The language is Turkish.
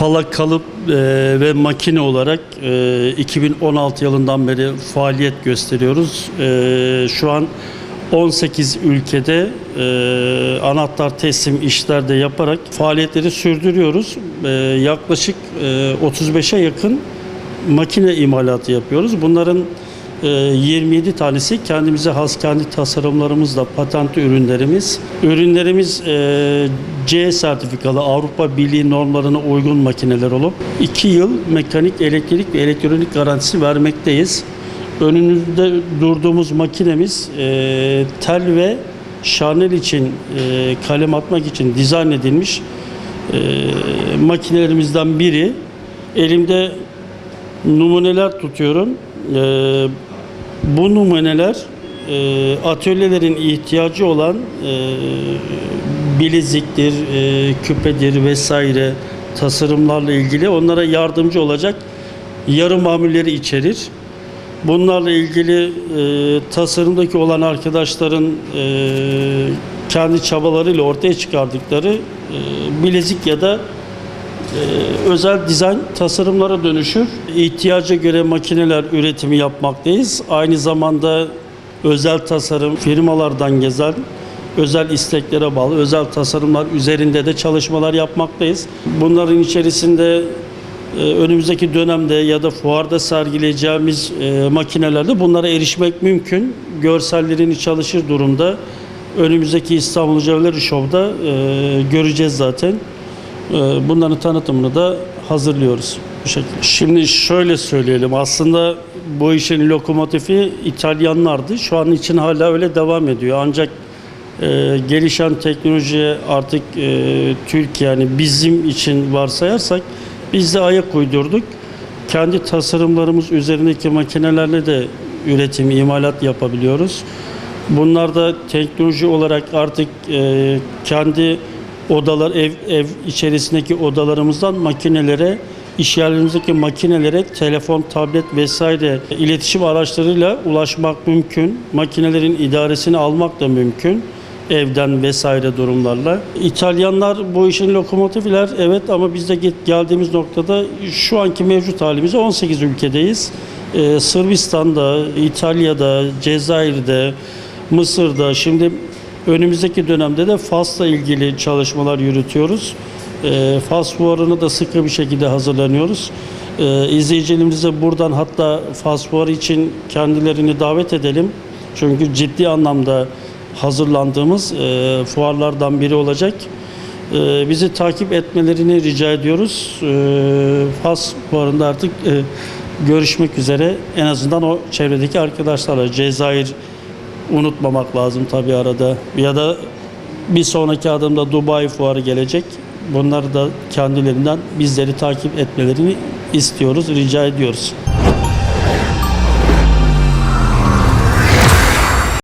Pala kalıp e, ve makine olarak e, 2016 yılından beri faaliyet gösteriyoruz. E, şu an 18 ülkede e, anahtar teslim işlerde yaparak faaliyetleri sürdürüyoruz. E, yaklaşık e, 35'e yakın makine imalatı yapıyoruz. Bunların 27 tanesi kendimize has kendi tasarımlarımızla patentli ürünlerimiz. Ürünlerimiz e, C sertifikalı Avrupa Birliği normlarına uygun makineler olup 2 yıl mekanik, elektrik ve elektronik garantisi vermekteyiz. Önünüzde durduğumuz makinemiz e, tel ve şarnel için e, kalem atmak için dizayn edilmiş makinelerimizden biri. Elimde numuneler tutuyorum. Ee, bu numuneler e, atölyelerin ihtiyacı olan e, bileziktir, e, küpedir vesaire tasarımlarla ilgili onlara yardımcı olacak yarı mamulleri içerir. Bunlarla ilgili e, tasarımdaki olan arkadaşların e, kendi çabalarıyla ortaya çıkardıkları e, bilezik ya da özel dizayn tasarımlara dönüşür. İhtiyaca göre makineler üretimi yapmaktayız. Aynı zamanda özel tasarım firmalardan gezen özel isteklere bağlı özel tasarımlar üzerinde de çalışmalar yapmaktayız. Bunların içerisinde e, önümüzdeki dönemde ya da fuarda sergileyeceğimiz e, makinelerde bunlara erişmek mümkün. Görsellerini çalışır durumda. Önümüzdeki İstanbul Cevleri Show'da e, göreceğiz zaten. Ee, Bunların tanıtımını da hazırlıyoruz bu şekilde. Şimdi şöyle söyleyelim. Aslında bu işin lokomotifi İtalyanlardı. Şu an için hala öyle devam ediyor. Ancak e, gelişen teknolojiye artık e, Türkiye yani bizim için varsayarsak biz de ayak uydurduk. Kendi tasarımlarımız üzerindeki makinelerle de üretim, imalat yapabiliyoruz. Bunlar da teknoloji olarak artık e, kendi odalar ev ev içerisindeki odalarımızdan makinelere iş yerlerimizdeki makinelere telefon, tablet vesaire iletişim araçlarıyla ulaşmak mümkün. Makinelerin idaresini almak da mümkün evden vesaire durumlarla. İtalyanlar bu işin lokomotifler evet ama biz de geldiğimiz noktada şu anki mevcut halimize 18 ülkedeyiz. Ee, Sırbistan'da, İtalya'da, Cezayir'de, Mısır'da şimdi önümüzdeki dönemde de Fas'la ilgili çalışmalar yürütüyoruz. Ee, Fas fuarını da sıkı bir şekilde hazırlanıyoruz. Ee, izleyicilerimize buradan hatta Fas fuarı için kendilerini davet edelim. Çünkü ciddi anlamda hazırlandığımız e, fuarlardan biri olacak. Ee, bizi takip etmelerini rica ediyoruz. Fas fuarında artık e, görüşmek üzere en azından o çevredeki arkadaşlarla Cezayir unutmamak lazım tabii arada. Ya da bir sonraki adımda Dubai fuarı gelecek. Bunları da kendilerinden bizleri takip etmelerini istiyoruz, rica ediyoruz.